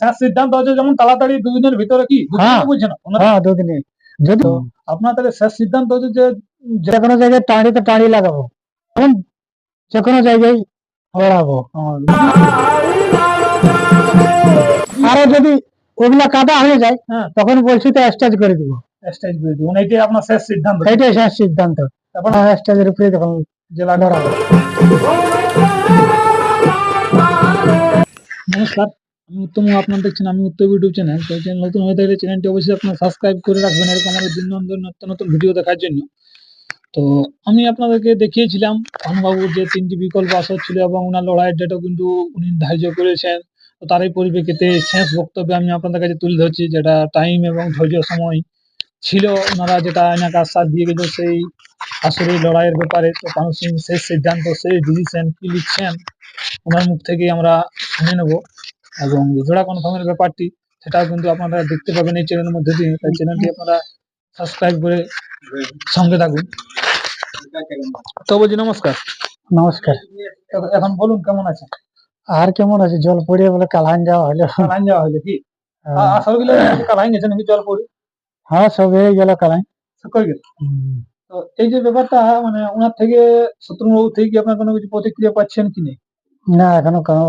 শেষ সিদ্ধান্ত যেমন তাড়াতাড়ি দুদিনের ভিতরে কি? হ্যাঁ। হ্যাঁ দুদিনে। যদি আপনার তাহলে শেষ সিদ্ধান্ত হচ্ছে যে যে কোনো জায়গায় টাঁড়িতে টাঁড়ি লাগাবো। তখন যে কোনো জায়গায় আরও যদি ওগুলা কাদা হয়ে যায় হ্যাঁ। তখন বলছি তো স্টেজ করে দিব। স্টেজ করে দিবেন এইটাই আপনার শেষ সিদ্ধান্ত। এইটাই শেষ সিদ্ধান্ত। তারপর স্টেজের উপরে তখন জেলা লড়াবো। নমস্কার। আমি উত্তম আপনার দেখছেন আমি উত্তম ইউটিউব চ্যানেল, তো চ্যানেল নতুন হয়ে থাকলে চ্যানেলটি অবশ্যই আপনার সাবস্ক্রাইব করে রাখবেন, এরকম আমাদের দিন নতুন নতুন নতুন ভিডিও দেখার জন্য। তো আমি আপনাদেরকে দেখিয়েছিলাম ভানুবাবুর যে তিনটি বিকল্প আসর ছিল এবং ওনার লড়াইয়ের ডেটও কিন্তু উনি ধার্য করেছেন। তো তারই পরিপ্রেক্ষিতে শেষ বক্তব্যে আমি আপনাদের কাছে তুলে ধরছি, যেটা টাইম এবং ধৈর্য সময় ছিল ওনারা যেটা এনাকে আশ্বাস দিয়ে গেছে সেই আসলে লড়াইয়ের ব্যাপারে। তো কারণ সিং শেষ সিদ্ধান্ত শেষ ডিসিশন কি লিখছেন, ওনার মুখ থেকেই আমরা শুনে নেব। এবং জোড়া কনফার্মের ব্যাপারটি সেটাও কিন্তু আপনারা দেখতে পাবেন এই চ্যানেলের মধ্যে দিয়ে। তাই চ্যানেলটি আপনারা সাবস্ক্রাইব করে সঙ্গে থাকুন। তো বলছি নমস্কার। নমস্কার। এখন- বলুন কেমন আছে আর কেমন আছে? জল পড়িয়ে বলে কালান যাওয়া হলো। কালাইন যাওয়া হয়েছে কি। আসলগুলো কালাইন গেছে নাকি জল পড়ে? হ্যাঁ সব হয়ে গেল কালান কই গেল? তো এই যে ব্যাপারটা মানে ওনার থেকে শত্রুবাবু থেকে কি আপনার কোনো কিছু প্রতিক্রিয়া পাচ্ছেন কি না এখনও কোনো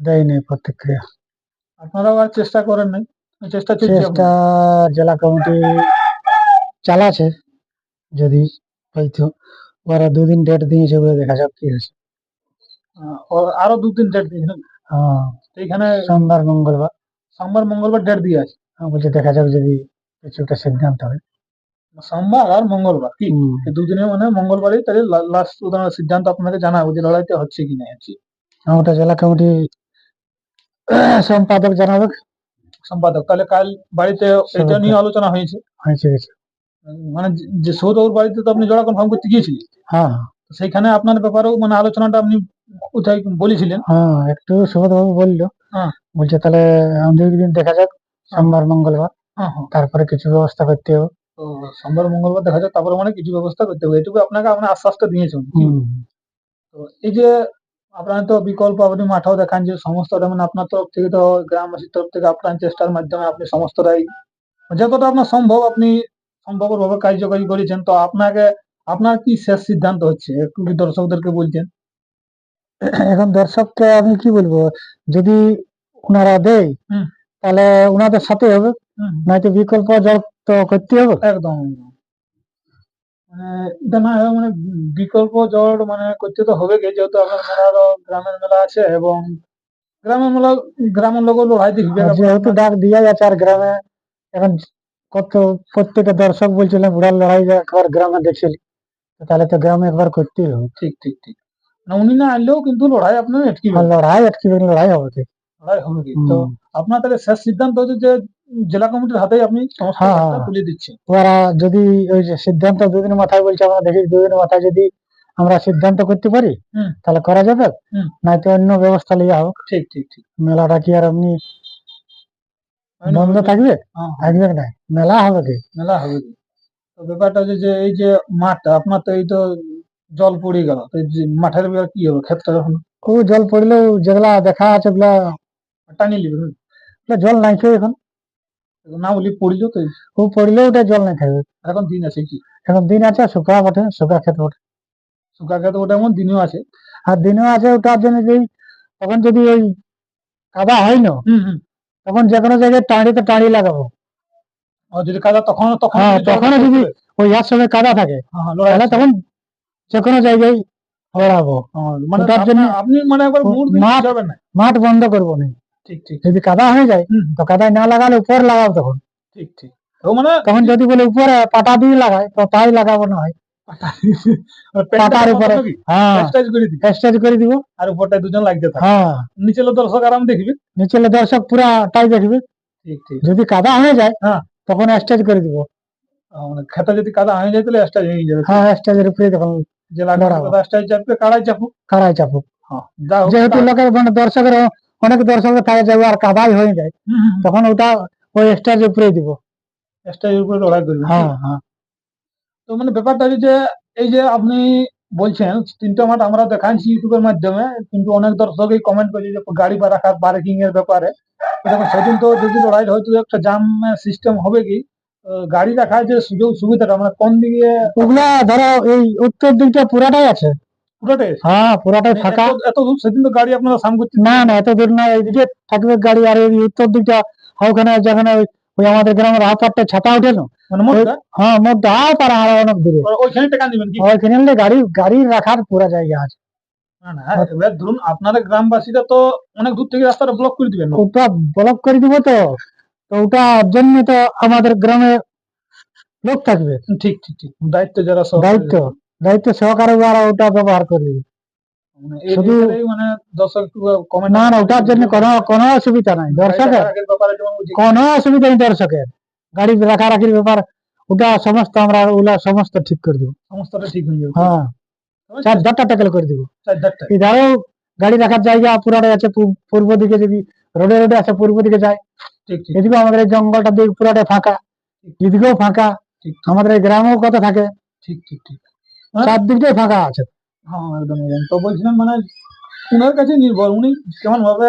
দেয়নি প্রতিক্রিয়া। আপনারাও আর চেষ্টা করেন নাই। চেষ্টা চলছে চেষ্টা জেলা কমিটি চালাছে যদি হয়তো। ওরা দুদিন ডেট দিয়েছে বলে দেখা যাক কি আহ, আরও দুদিন ডেট দিয়েছে হ্যাঁ। তো এখানে সোমবার মঙ্গলবার। সোমবার মঙ্গলবার ডেট দিয়ে আছে। হ্যাঁ, বলছে দেখা যাক যদি কিছু একটা সিদ্ধান্ত হয়। সোমবার আর মঙ্গলবার কি? হুম। এই দুদিনে মানে মঙ্গলবারই তাহলে লাস্ট সিদ্ধান্ত আপনাকে জানাব যে লড়াইতে হচ্ছে কি না হচ্ছে। হ্যাঁ, ওটা জেলা কমিটি সম্পাদক জানাবে। সম্পাদক তাহলে কাল বাড়িতে এটা নিয়ে আলোচনা হয়েছে। হয়েছে উম, মানে যে- যে ওর বাড়িতে তো আপনি জোড়া কনফার্ম করতে গিয়েছিলেন। হ্যাঁ। সেইখানে আপনার ব্যাপারেও মানে আলোচনাটা আপনি উঠাই বলেছিলেন? হ্যাঁ একটু সুবোধবাবু বলল। হ্যাঁ। বলছে তাহলে আমাদের দিন দেখা যাক সোমবার মঙ্গলবার। হ্যাঁ হ্যাঁ। তারপরে কিছু ব্যবস্থা করতে হবে। তো সোমবার মঙ্গলবার দেখা যাক তারপরে মানে কিছু ব্যবস্থা করতে হবে। এটুকু আপনাকে আপনার আশ্বাসটা দিয়েছেন। তো এই যে আপনার তো বিকল্প আপনি মাঠেও দেখান যে সমস্তটা মানে আপনার তরফ থেকে তো গ্রামবাসীর তরফ থেকে আপনার চেষ্টার মাধ্যমে আপনি সমস্তটাই যতটা আপনার সম্ভব আপনি সম্ভবভাবে কার্যকরী করেছেন। তো আপনাকে আপনার কি শেষ সিদ্ধান্ত হচ্ছে? একটু কি দর্শকদেরকে বলছেন এখন দর্শককে আমি কি বলব? যদি ওনারা দেয়। তাহলে ওনাদের সাথে হবে। নয়তো বিকল্প জব তো করতে হবে। একদম। মানে এটা না মানে বিকল্প জড় মানে করতে তো হবে যেহেতু আপনার মেলারও গ্রামের মেলা আছে এবং গ্রামের মেলা গ্রামের লোক লড়াই দেখবে যেহেতু ডাক দিয়া যাচ্ছে আর গ্রামে এখন কত প্রত্যেকটা দর্শক বলছিল বুড়ার লড়াই একবার গ্রামে দেখছিলি তাহলে তো গ্রামে একবার করতেই হবে। ঠিক ঠিক ঠিক। মানে উনি না আনলেও কিন্তু লড়াই আপনার আর লড়াই আটকে লড়াই হবে। লড়াই হবে কি তো আপনার তাহলে শেষ সিদ্ধান্ত হচ্ছে যে জেলা কমিটির হাতেই আপনি সমস্ত হ্যাঁ, হ্যাঁ। তুলে দিচ্ছেন। ওরা যদি ওই যে সিদ্ধান্ত দুদিনের মাথায় বলছে আমরা দেখি দুদিনের মাথায় যদি আমরা সিদ্ধান্ত করতে পারি তাহলে করা যাবে? হুম। তো অন্য ব্যবস্থা লিয়া হোক। ঠিক ঠিক ঠিক। মেলাটা কি আর এমনি বন্ধ থাকবে? হ্যাঁ, থাকবে না। মেলা হবে কি? মেলা হবে কি? তো ব্যাপারটা হচ্ছে যে এই যে মাঠটা আপনার তো এই তো জল পড়ে গেল। তো মাঠের ব্যাপার কি হবে? ক্ষেতটা যখন ও জল পড়লেও যেগুলা দেখা আছে ওগুলা হুম। ওগুলা জল নাই খেয়ে এখন। না পড়িল তো। ও পড়লেও ওটা জল নাই থাকবে এখন দিন আছে কি? এখন দিন আছে শুকা বটে শুকা বটে। শুকা খেতে ওটা এমন দিনও আছে। আর দিনও আছে ওটার জন্য যেই তখন যদি ওই কাদা হয় না তখন যে কোনো জায়গায় টাঁড়িতে টাঁড়ি লাগাবো। যদি কাদা তখন তখন হ্যাঁ, যদি ওই এক সময় কাদা থাকে হ্যাঁ, হ্যাঁ, তাহলে তখন যে কোনো জায়গায় হ্যাঁ, মানে জন্য- আপনি মানে একবার মাঠ বন্ধ করব না ঠিক ঠিক। যদি কাদা হয়ে যায় হুম, তো কাদায় না লাগালে উপর লাগাবো তখন। ঠিক ঠিক। তো মানে তখন যদি বলে উপরে পাটা দিয়ে লাগায় তো তাই লাগাবো না হয় পাতার উপরে হ্যাঁ স্টেজ করে দিবে। স্টেজ করে দিব। আর উপরটায় দুজন লাগতে থাকে হ্যাঁ নিচে লোক দর্শক আরাম দেখবে। নিচে দর্শক পুরা তাই দেখবে। ঠিক ঠিক। যদি কাদা হয়ে যায় হ্যাঁ। তখন স্টেজ করে দিব। আহ, মানে খেতে যদি কাদা হয়ে যায় তাহলে স্টেজ হয়ে যাবে হ্যাঁ স্টেজের উপরে তখন যে লাগবে দাঁড়াবো। স্টেজ চাপবে কাড়াই চাপুক কারাই চাপুক হ্যাঁ যা হোক যেহেতু লোকের মানে দর্শকের অনেক দর্শক থাকে যাবে আর কাদাই হয়ে যায় তখন ওটা ওই স্টেজের উপরে দিব। স্টেজের উপরে লড়াই করবে হ্যাঁ হ্যাঁ। তো মানে ব্যাপারটা যে এই যে আপনি বলছেন তিনটা মাঠ আমরা দেখাচ্ছি ইউটিউবের মাধ্যমে কিন্তু অনেক দর্শকই কমেন্ট করছে যে গাড়ি বা রাখার পার্কিং এর ব্যাপারে। দেখুন সেদিন তো যদি লড়াই হয়তো একটা জাম সিস্টেম হবে কি গাড়ি রাখার যে সুযোগ সুবিধাটা মানে কোন দিকে ওগুলা ধরো এই উত্তর দিকটা পুরাটাই আছে। পুরোটাই? হ্যাঁ পুরাটাই ফাঁকা। এত- দূর? সেদিন তো গাড়ি আপনারা সাম করতে না না এত দূর না এইদিকে থাকবে গাড়ি আর এই উত্তর দিকটা ওখানে যেখানে ওই- আমাদের গ্রামের হাফারটা ছাতা উঠে না মানে হ্যাঁ আর অনেক দূরে। ওইখানে টাকা দিবেন কি? ওইখানে গাড়ি গাড়ি রাখার পুরা জায়গা আছে। ধরুন আপনাদের গ্রামবাসীরা তো অনেক দূর থেকে রাস্তাটা ব্লক করে দিবেন। ওটা ব্লক করে দিব তো। তো ওটার জন্য তো আমাদের গ্রামে লোক থাকবে। ঠিক ঠিক ঠিক। দায়িত্ব যারা দায়িত্ব। দায়িত্ব সহকারে ওরা ওটা ব্যবহার করবে মানে শুধু- মানে দর্শক না না ওটার জন্য কোনো কোনো অসুবিধা নাই। দর্শকের যেমন বুঝি কোনো অসুবিধা নেই দর্শকের। গাড়ি রাখারাখির ব্যাপার ওটা সমস্ত আমরা ওগুলা সমস্ত ঠিক করে দেবো। সমস্তটা ঠিক হয়ে যাবে। হ্যাঁ। চার ট্যাকেল করে দেবো। গাড়ি রাখার জায়গা পুরাটাই আছে পূর্ব দিকে যদি রোডে রোডে আছে পূর্ব দিকে যায়। এদিকেও আমাদের এই জঙ্গলটা দিক পুরাটাই ফাঁকা। এদিকেও ফাঁকা। আমাদের এই গ্রামেও কত থাকে। ঠিক ঠিক ঠিক। চারদিকটাই ফাঁকা আছে। হ্যাঁ একদম একদম। তো বলছিলাম মানে উনার কাছে নির্ভর। উনি কেমন ভাবে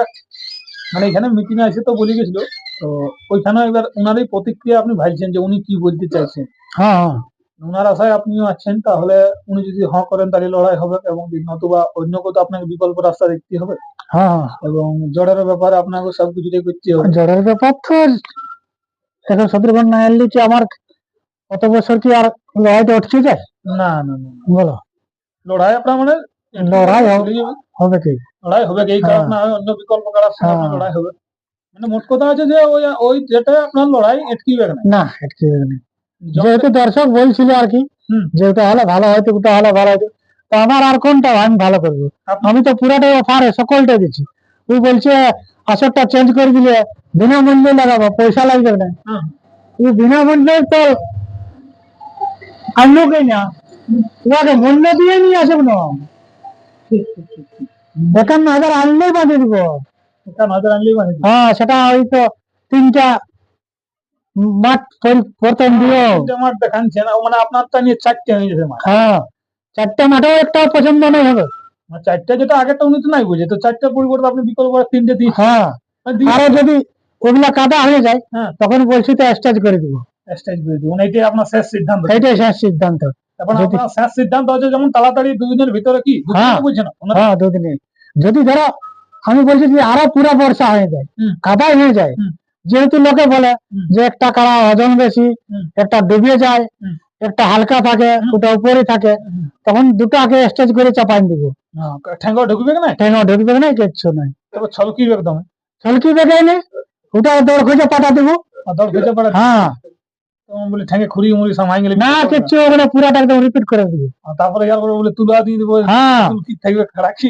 মানে এখানে মিটিং আছে তো বলে গেছিল তো ওইখানে এবার উনারই প্রতিক্রিয়া আপনি ভাবছেন যে উনি কি বলতে চাইছেন। হ্যাঁ হ্যাঁ। উনার আশায় আপনিও আছেন তাহলে উনি যদি হ করেন তাহলে লড়াই হবে এবং নতুবা অন্য কোথাও আপনাকে বিকল্প রাস্তা দেখতে হবে। হ্যাঁ হ্যাঁ। এবং জড়ের ব্যাপারে আপনাকে সবকিছুটাই করতে হবে। জড়ের ব্যাপার তো এখন শত্রুঘ্ন না এলে কি আমার কত বছর কি আর লড়াইটা উঠছে যায় না না না। বলো লড়াই আপনার মানে লড়াই হবে। কি লড়াই হবে এই হ্যাঁ। কারণ না অন্য বিকল্প আপনার হ্যাঁ। লড়াই হবে মানে মোট কথা আছে যে ওই ওই যেটা আপনার লড়াই এটকিবে না না না। যেহেতু দর্শক বলছিল আর কি হুম। যে হলে ভালো হয়তো ওটা হলে ভালো হয়তো তো আমার আর কোনটা আমি ভালো করব আমি তো পুরাটাই অফারে সকলটা দিচ্ছি ও বলছে আসরটা চেঞ্জ করে দিলে বিনামূল্যে লাগাবো পয়সা লাগবে না হ্যাঁ। বিনামূল্যে তো না আসব না। একান্ন হাজার আনলেই বাঁধিয়ে দিব। আনলেই হ্যাঁ সেটা ওই তো তিনটা মাঠ প্রথম দিও মাঠ দেখাচ্ছেন মানে আপনারটা নিয়ে চারটে হয়ে গেছে মাঠ। হ্যাঁ চারটা মাঠেও একটা পছন্দ নয় হবে। চারটে যেটা আগেরটা উনি তো নাই বুঝে। তো চারটার পরিবর্তে আপনি বিকল্প করে তিনটে দিয়ে হ্যাঁ আরও যদি ওগুলা কাদা হয়ে যায় হ্যাঁ। তখন বলছি তো স্টেজ করে দিব। স্টেজ করে দিবেন এইটাই আপনার শেষ সিদ্ধান্ত। এইটাই শেষ সিদ্ধান্ত। এখন যদি- আপনার শেষ সিদ্ধান্ত আছে যেমন তাড়াতাড়ি দুদিনের ভিতরে কি? হ্যাঁ। বুঝছে না। হ্যাঁ দুদিনে। যদি ধরো আমি বলছি যে আরও পুরো বর্ষা হয়ে যায় কাদাই হয়ে যায় যেহেতু লোকে বলে যে একটা কাড়া ওজন বেশি একটা ডুবে যায় একটা হালকা থাকে। ওটা উপরে থাকে তখন দুটো আগে স্টেজ করে চাপাই দিব। ঠ্যাঙ্গা ঢুকবে না ঠেঙা ঢুকবে না কিচ্ছু নাই। ছলকি একদম ছলকি বেগাই নেই ওটা দৌড় খুঁজে পাঠা দিব। হ্যাঁ। তখন বলে ঠ্যাঙ্গে খুঁড়ি মুড়ি সামাই গেলে না কিচ্ছু হবে না পুরাটা একদম রিপিট করে দিব। তারপরে ইয়ার পরে বলে তুলা দিয়ে দিব হ্যাঁ। কি থাকবে খাড়া কি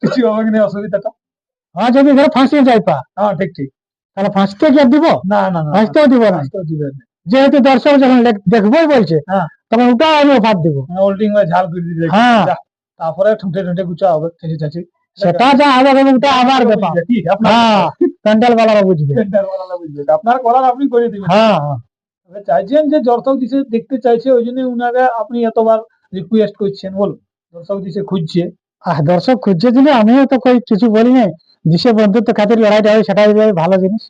কিছু হবে না অসুবিধাটা। হ্যাঁ যদি ধরো ফাঁসিয়ে যাই পা হ্যাঁ ঠিক ঠিক। তাহলে ফাঁসতে কি দিব? না না না ফাঁসতেও দিব না। ফাঁসতেও দিবে না। যেহেতু দর্শক যখন দেখবোই বলছে হ্যাঁ। তখন ওটাও আমি অফার দিব। বা ঝাল করে হ্যাঁ। তারপরে ঠুঁটে ঠুঁটে গুছা হবে ঠেঁচি ঠেঁচি। সেটা যা হবে হবে ওটা আবার ব্যাপার। হ্যাঁ প্যান্ডেল বালারা বুঝবে। বানানো বুঝবে। আপনার করার আপনি করে দিবেন। হ্যাঁ হ্যাঁ। চাইছেন যে দর্শক দিশে দেখতে চাইছে ওই জন্য উনারা আপনি এতবার রিকোয়েস্ট করছেন। বলুন দর্শক দিশে খুঁজছে। দর্শক খুঁজছে দিলে আমিও তো কিছু বলি নাই। যে বন্ধুত্ব খাতির লড়াইটা হয় সেটাই ভালো জিনিস।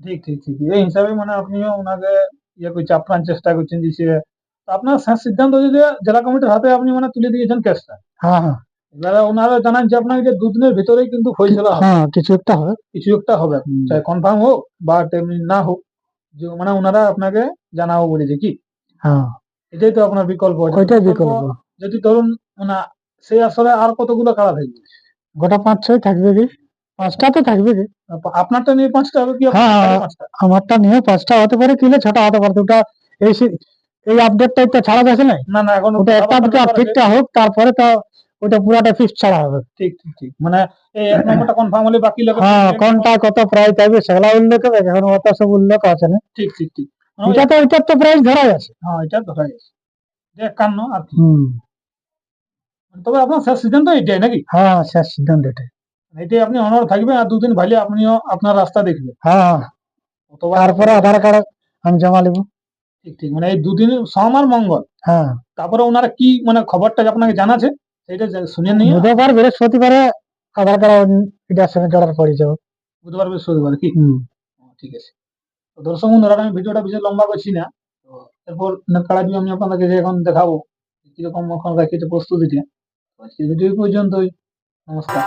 ঠিক ঠিক ঠিক। এই হিসাবে মানে আপনিও ওনাকে ইয়ে করছে আপ্রাণ চেষ্টা করছেন যে সে আপনার সিদ্ধান্ত হচ্ছে যে জেলা কমিটির হাতে আপনি মানে তুলে দিয়েছেন কেসটা হ্যাঁ হ্যাঁ। এবারে ওনারা জানান যে আপনাকে যে দুদিনের ভিতরেই কিন্তু ফয়সলা হবে হ্যাঁ কিছু একটা হবে। কিছু একটা হবে। চাই কনফার্ম হোক বা তেমনি না হোক যে মানে ওনারা আপনাকে জানাব বলেছে কি? হ্যাঁ। এটাই তো আপনার বিকল্প। ওইটাই বিকল্প। যদি ধরুন মানে সেই আসলে আর কতগুলো কারা থাকবে গোটা পাঁচ ছয় থাকবে কি? পাঁচটা তো থাকবে কি? আপ- আপনারটা নিয়ে পাঁচটা হবে কি? হ্যাঁ, হ্যাঁ। আমারটা নিয়ে পাঁচটা হতে পারে কিলে ছটা হতে পারে। ওটা এই এই আপডেটটা তো ছাড়া যাচ্ছে না না না এখন ওটা একটা দুটো ঠিকটা হোক তারপরে তো ওটা পুরাটা ফিক্স ছাড়া হবে। ঠিক ঠিক ঠিক। মানে এই এক নম্বরটা কনফার্ম হলে বাকি লোক হ্যাঁ কোনটা কত প্রাইস থাকবে সেগুলা উল্লেখ হবে এখন অত সব উল্লেখ আছে না। ঠিক ঠিক ঠিক। মানে এটা তো এটার তো প্রাইস ধরাই আছে। হ্যাঁ এটা ধরা গেছে যে একান্ন আর কি। হুম। তবে আপনার শেষ সিদ্ধান্ত এটাই নাকি? হ্যাঁ শেষ সিদ্ধান্ত এটাই। এটাই আপনি অনর থাকবেন আর দুদিন ভাইলে আপনিও আপনার রাস্তা দেখবেন হ্যাঁ। তারপরে আধার কার্ড আমি জমা নেব ঠিক ঠিক। মানে এই দুদিন সোম আর মঙ্গল। হ্যাঁ। তারপরে ওনারা কি মানে খবরটা আপনাকে জানাছে সেটা শুনে নিয়ে বুধবার বৃহস্পতিবারে আধার কার্ড এটার সঙ্গে জড়ার পড়ে যাব বুধবার বৃহস্পতিবার কি? ঠিক আছে। তো দর্শক বন্ধুরা আমি ভিডিওটা বেশি লম্বা করছি না তো এরপর কাড়াটি আমি আপনাদেরকে যে এখন দেখাবো কীরকম এখন রাখিতে প্রস্তুতিটা আজকে ভিডিও পর্যন্তই। নমস্কার।